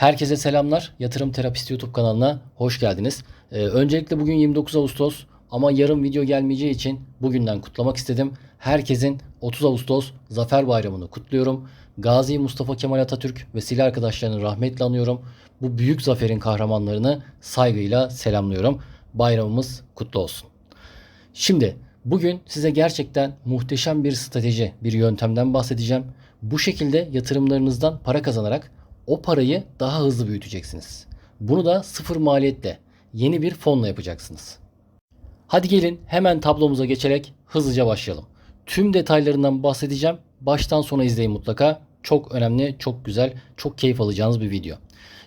Herkese selamlar. Yatırım Terapisti YouTube kanalına hoş geldiniz. Ee, öncelikle bugün 29 Ağustos ama yarın video gelmeyeceği için bugünden kutlamak istedim. Herkesin 30 Ağustos Zafer Bayramı'nı kutluyorum. Gazi Mustafa Kemal Atatürk ve silah arkadaşlarını rahmetle anıyorum. Bu büyük zaferin kahramanlarını saygıyla selamlıyorum. Bayramımız kutlu olsun. Şimdi bugün size gerçekten muhteşem bir strateji, bir yöntemden bahsedeceğim. Bu şekilde yatırımlarınızdan para kazanarak o parayı daha hızlı büyüteceksiniz. Bunu da sıfır maliyetle yeni bir fonla yapacaksınız. Hadi gelin hemen tablomuza geçerek hızlıca başlayalım. Tüm detaylarından bahsedeceğim. Baştan sona izleyin mutlaka. Çok önemli, çok güzel, çok keyif alacağınız bir video.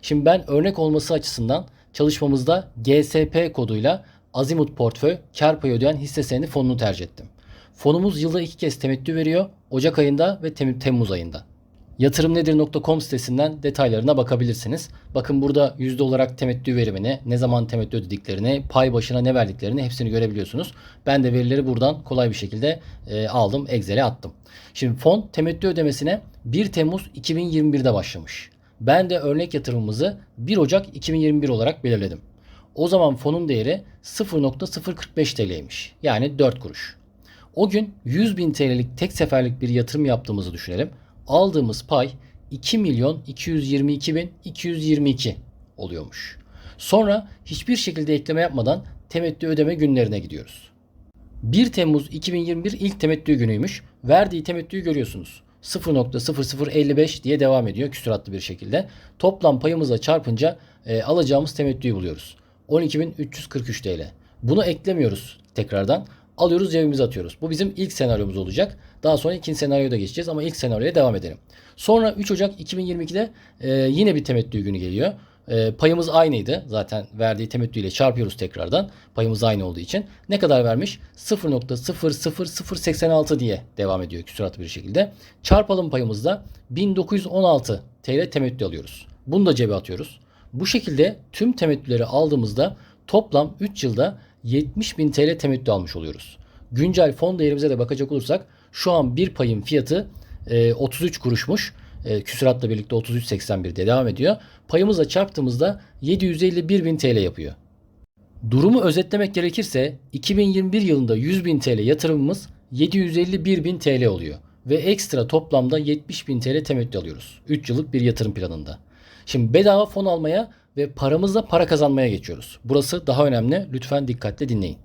Şimdi ben örnek olması açısından çalışmamızda GSP koduyla Azimut Portföy kar payı ödeyen hisse senedi fonunu tercih ettim. Fonumuz yılda iki kez temettü veriyor. Ocak ayında ve Tem- Temmuz ayında. Yatırımnedir.com sitesinden detaylarına bakabilirsiniz. Bakın burada yüzde olarak temettü verimini, ne zaman temettü ödediklerini, pay başına ne verdiklerini hepsini görebiliyorsunuz. Ben de verileri buradan kolay bir şekilde e, aldım, Excel'e attım. Şimdi fon temettü ödemesine 1 Temmuz 2021'de başlamış. Ben de örnek yatırımımızı 1 Ocak 2021 olarak belirledim. O zaman fonun değeri 0.045 TL'ymiş. Yani 4 kuruş. O gün 100 bin TL'lik tek seferlik bir yatırım yaptığımızı düşünelim. Aldığımız pay 2 milyon 222 bin 222 oluyormuş. Sonra hiçbir şekilde ekleme yapmadan temettü ödeme günlerine gidiyoruz. 1 Temmuz 2021 ilk temettü günüymüş. Verdiği temettüyü görüyorsunuz. 0.0055 diye devam ediyor küsuratlı bir şekilde. Toplam payımızla çarpınca e, alacağımız temettüyü buluyoruz. 12.343 TL. Bunu eklemiyoruz tekrardan. Alıyoruz cebimize atıyoruz. Bu bizim ilk senaryomuz olacak. Daha sonra ikinci senaryoya da geçeceğiz ama ilk senaryoya devam edelim. Sonra 3 Ocak 2022'de e, yine bir temettü günü geliyor. E, payımız aynıydı. Zaten verdiği temettü ile çarpıyoruz tekrardan. Payımız aynı olduğu için. Ne kadar vermiş? 0.00086 diye devam ediyor küsuratlı bir şekilde. Çarpalım payımızda 1916 TL temettü alıyoruz. Bunu da cebe atıyoruz. Bu şekilde tüm temettüleri aldığımızda toplam 3 yılda 70 bin TL temettü almış oluyoruz. Güncel fon değerimize de bakacak olursak şu an bir payın fiyatı e, 33 kuruşmuş. E, küsuratla birlikte 33.81 diye devam ediyor. Payımızla çarptığımızda 751 bin TL yapıyor. Durumu özetlemek gerekirse 2021 yılında 100 bin TL yatırımımız 751 bin TL oluyor. Ve ekstra toplamda 70 bin TL temettü alıyoruz. 3 yıllık bir yatırım planında. Şimdi bedava fon almaya ve paramızla para kazanmaya geçiyoruz. Burası daha önemli. Lütfen dikkatle dinleyin.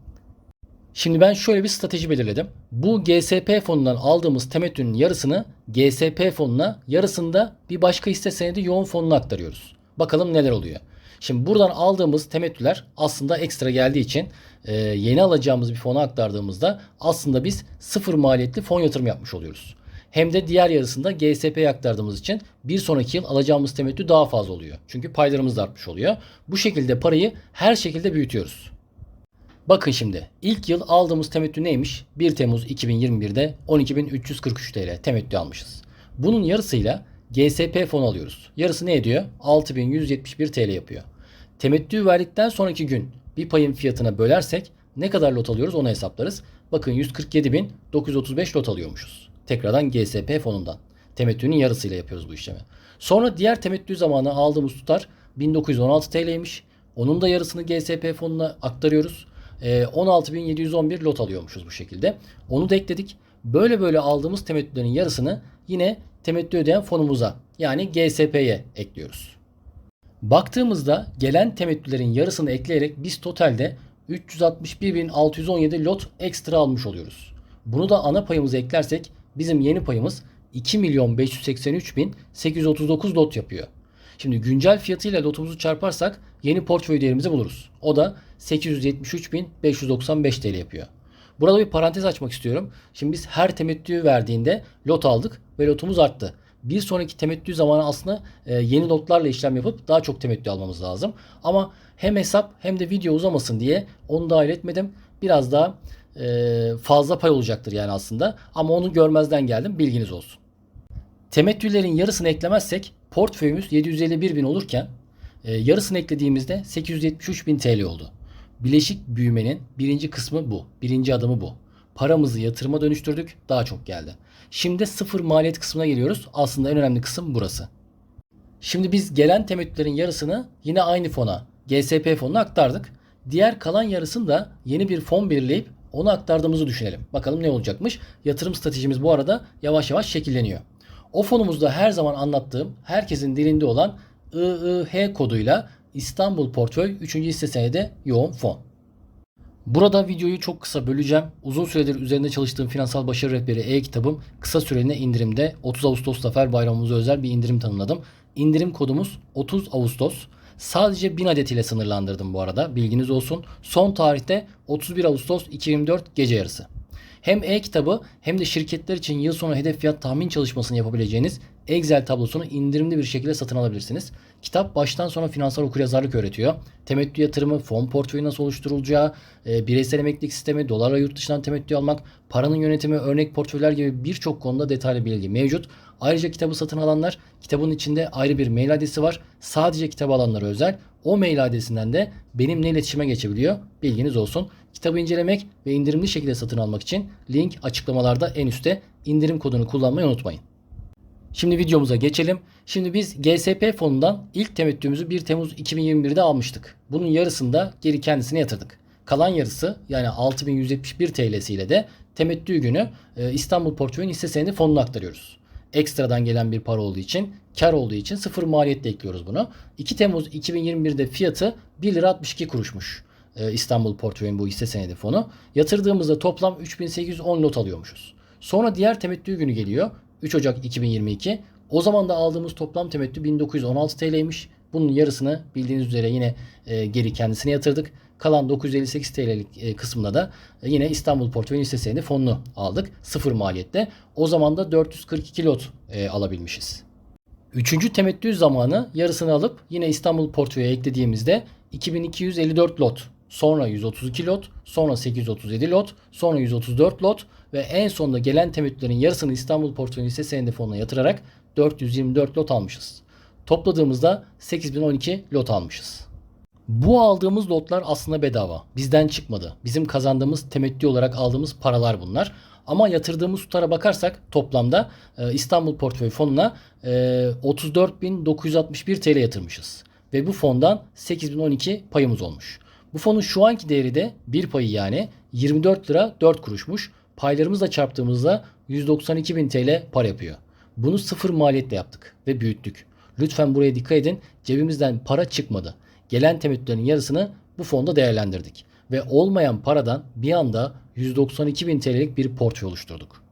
Şimdi ben şöyle bir strateji belirledim. Bu GSP fonundan aldığımız temettünün yarısını GSP fonuna, yarısını da bir başka hisse senedi yoğun fonuna aktarıyoruz. Bakalım neler oluyor. Şimdi buradan aldığımız temettüler aslında ekstra geldiği için e, yeni alacağımız bir fona aktardığımızda aslında biz sıfır maliyetli fon yatırım yapmış oluyoruz. Hem de diğer yarısında GSP'ye aktardığımız için bir sonraki yıl alacağımız temettü daha fazla oluyor. Çünkü paylarımız da artmış oluyor. Bu şekilde parayı her şekilde büyütüyoruz. Bakın şimdi ilk yıl aldığımız temettü neymiş? 1 Temmuz 2021'de 12.343 TL temettü almışız. Bunun yarısıyla GSP fonu alıyoruz. Yarısı ne ediyor? 6.171 TL yapıyor. Temettü verdikten sonraki gün bir payın fiyatına bölersek ne kadar lot alıyoruz onu hesaplarız. Bakın 147.935 lot alıyormuşuz. Tekrardan GSP fonundan. Temettünün yarısıyla yapıyoruz bu işlemi. Sonra diğer temettü zamanı aldığımız tutar 1916 TL'ymiş. Onun da yarısını GSP fonuna aktarıyoruz. Ee, 16.711 lot alıyormuşuz bu şekilde. Onu da ekledik. Böyle böyle aldığımız temettülerin yarısını yine temettü ödeyen fonumuza yani GSP'ye ekliyoruz. Baktığımızda gelen temettülerin yarısını ekleyerek biz totalde 361.617 lot ekstra almış oluyoruz. Bunu da ana payımıza eklersek bizim yeni payımız 2.583.839 lot yapıyor. Şimdi güncel fiyatıyla lotumuzu çarparsak yeni portföy değerimizi buluruz. O da 873.595 TL yapıyor. Burada bir parantez açmak istiyorum. Şimdi biz her temettü verdiğinde lot aldık ve lotumuz arttı. Bir sonraki temettü zamanı aslında e, yeni lotlarla işlem yapıp daha çok temettü almamız lazım. Ama hem hesap hem de video uzamasın diye onu dahil etmedim. Biraz daha fazla pay olacaktır yani aslında. Ama onu görmezden geldim. Bilginiz olsun. Temettülerin yarısını eklemezsek portföyümüz 751 bin olurken e, yarısını eklediğimizde 873 bin TL oldu. Bileşik büyümenin birinci kısmı bu. Birinci adımı bu. Paramızı yatırıma dönüştürdük. Daha çok geldi. Şimdi sıfır maliyet kısmına geliyoruz. Aslında en önemli kısım burası. Şimdi biz gelen temettülerin yarısını yine aynı fona, GSP fonuna aktardık. Diğer kalan yarısını da yeni bir fon belirleyip onu aktardığımızı düşünelim. Bakalım ne olacakmış. Yatırım stratejimiz bu arada yavaş yavaş şekilleniyor. O fonumuzda her zaman anlattığım, herkesin dilinde olan IIH koduyla İstanbul Portföy 3. hisse senedi yoğun fon. Burada videoyu çok kısa böleceğim. Uzun süredir üzerinde çalıştığım finansal başarı rehberi e-kitabım kısa süreliğine indirimde 30 Ağustos Zafer Bayramımıza özel bir indirim tanımladım. İndirim kodumuz 30 Ağustos. Sadece 1000 adet ile sınırlandırdım bu arada. Bilginiz olsun. Son tarihte 31 Ağustos 2024 gece yarısı. Hem e-kitabı hem de şirketler için yıl sonu hedef fiyat tahmin çalışmasını yapabileceğiniz Excel tablosunu indirimli bir şekilde satın alabilirsiniz. Kitap baştan sona finansal okuryazarlık öğretiyor. Temettü yatırımı, fon portföyü nasıl oluşturulacağı, e, bireysel emeklilik sistemi, dolarla yurt dışından temettü almak, paranın yönetimi, örnek portföyler gibi birçok konuda detaylı bilgi mevcut. Ayrıca kitabı satın alanlar, kitabın içinde ayrı bir mail adresi var. Sadece kitabı alanlara özel. O mail adresinden de benimle iletişime geçebiliyor. Bilginiz olsun. Kitabı incelemek ve indirimli şekilde satın almak için link açıklamalarda en üstte indirim kodunu kullanmayı unutmayın. Şimdi videomuza geçelim. Şimdi biz GSP fonundan ilk temettümüzü 1 Temmuz 2021'de almıştık. Bunun yarısını da geri kendisine yatırdık. Kalan yarısı yani 6171 TL'siyle de temettü günü e, İstanbul Portföyün hisse senedi fonuna aktarıyoruz. Ekstradan gelen bir para olduğu için, kar olduğu için sıfır maliyetle ekliyoruz bunu. 2 Temmuz 2021'de fiyatı 1 lira 62 kuruşmuş. E, İstanbul Portföyün bu hisse senedi fonu. Yatırdığımızda toplam 3810 lot alıyormuşuz. Sonra diğer temettü günü geliyor. 3 Ocak 2022. O zaman da aldığımız toplam temettü 1916 TL'ymiş. Bunun yarısını bildiğiniz üzere yine e, geri kendisine yatırdık. Kalan 958 TL'lik e, kısmında da yine İstanbul Portföy senedi fonunu aldık. Sıfır maliyette. O zaman da 442 lot e, alabilmişiz. Üçüncü temettü zamanı yarısını alıp yine İstanbul Portföy'e eklediğimizde 2254 lot, sonra 132 lot, sonra 837 lot, sonra 134 lot ve en sonunda gelen temettülerin yarısını İstanbul Portföy hisse fonuna yatırarak 424 lot almışız. Topladığımızda 8012 lot almışız. Bu aldığımız lotlar aslında bedava. Bizden çıkmadı. Bizim kazandığımız temettü olarak aldığımız paralar bunlar. Ama yatırdığımız tutara bakarsak toplamda e, İstanbul Portföy Fonu'na e, 34.961 TL yatırmışız. Ve bu fondan 8012 payımız olmuş. Bu fonun şu anki değeri de bir payı yani 24 lira 4 kuruşmuş. Paylarımızla çarptığımızda 192.000 TL para yapıyor. Bunu sıfır maliyetle yaptık ve büyüttük. Lütfen buraya dikkat edin. Cebimizden para çıkmadı. Gelen temettülerin yarısını bu fonda değerlendirdik. Ve olmayan paradan bir anda 192 bin TL'lik bir portföy oluşturduk.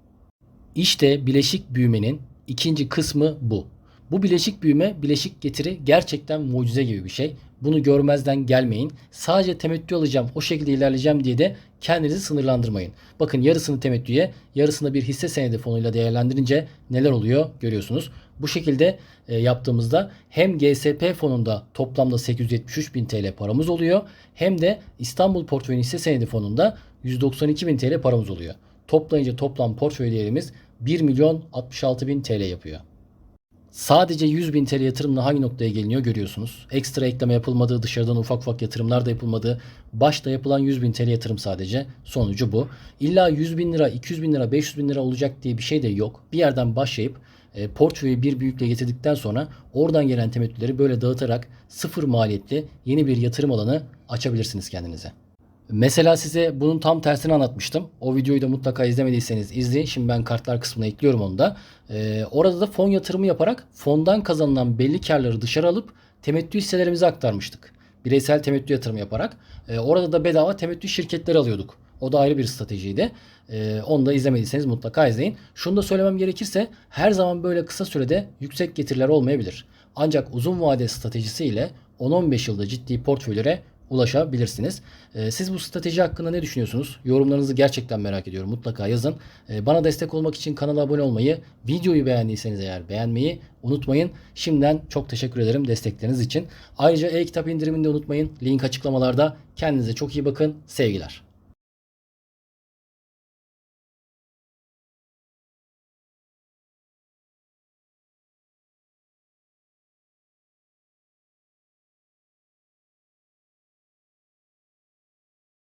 İşte bileşik büyümenin ikinci kısmı bu. Bu bileşik büyüme, bileşik getiri gerçekten mucize gibi bir şey. Bunu görmezden gelmeyin. Sadece temettü alacağım, o şekilde ilerleyeceğim diye de kendinizi sınırlandırmayın. Bakın yarısını temettüye, yarısını bir hisse senedi fonuyla değerlendirince neler oluyor görüyorsunuz. Bu şekilde e, yaptığımızda hem GSP fonunda toplamda 873 bin TL paramız oluyor. Hem de İstanbul Portföy Hisse Senedi fonunda 192 bin TL paramız oluyor. Toplayınca toplam portföy değerimiz 1 milyon 66 bin TL yapıyor. Sadece 100 bin TL yatırımla hangi noktaya geliniyor görüyorsunuz. Ekstra ekleme yapılmadığı, dışarıdan ufak ufak yatırımlar da yapılmadığı, başta yapılan 100 bin TL yatırım sadece. Sonucu bu. İlla 100 bin lira, 200 bin lira, 500 bin lira olacak diye bir şey de yok. Bir yerden başlayıp e, portföyü bir büyükle getirdikten sonra oradan gelen temettüleri böyle dağıtarak sıfır maliyetli yeni bir yatırım alanı açabilirsiniz kendinize. Mesela size bunun tam tersini anlatmıştım. O videoyu da mutlaka izlemediyseniz izleyin. Şimdi ben kartlar kısmına ekliyorum onu da. Ee, orada da fon yatırımı yaparak fondan kazanılan belli karları dışarı alıp temettü hisselerimize aktarmıştık. Bireysel temettü yatırımı yaparak. Ee, orada da bedava temettü şirketleri alıyorduk. O da ayrı bir stratejiydi. Ee, onu da izlemediyseniz mutlaka izleyin. Şunu da söylemem gerekirse her zaman böyle kısa sürede yüksek getiriler olmayabilir. Ancak uzun vade stratejisiyle 10-15 yılda ciddi portföylere ulaşabilirsiniz. Ee, siz bu strateji hakkında ne düşünüyorsunuz? Yorumlarınızı gerçekten merak ediyorum. Mutlaka yazın. Ee, bana destek olmak için kanala abone olmayı, videoyu beğendiyseniz eğer beğenmeyi unutmayın. Şimdiden çok teşekkür ederim destekleriniz için. Ayrıca e-kitap indirimini de unutmayın. Link açıklamalarda. Kendinize çok iyi bakın. Sevgiler.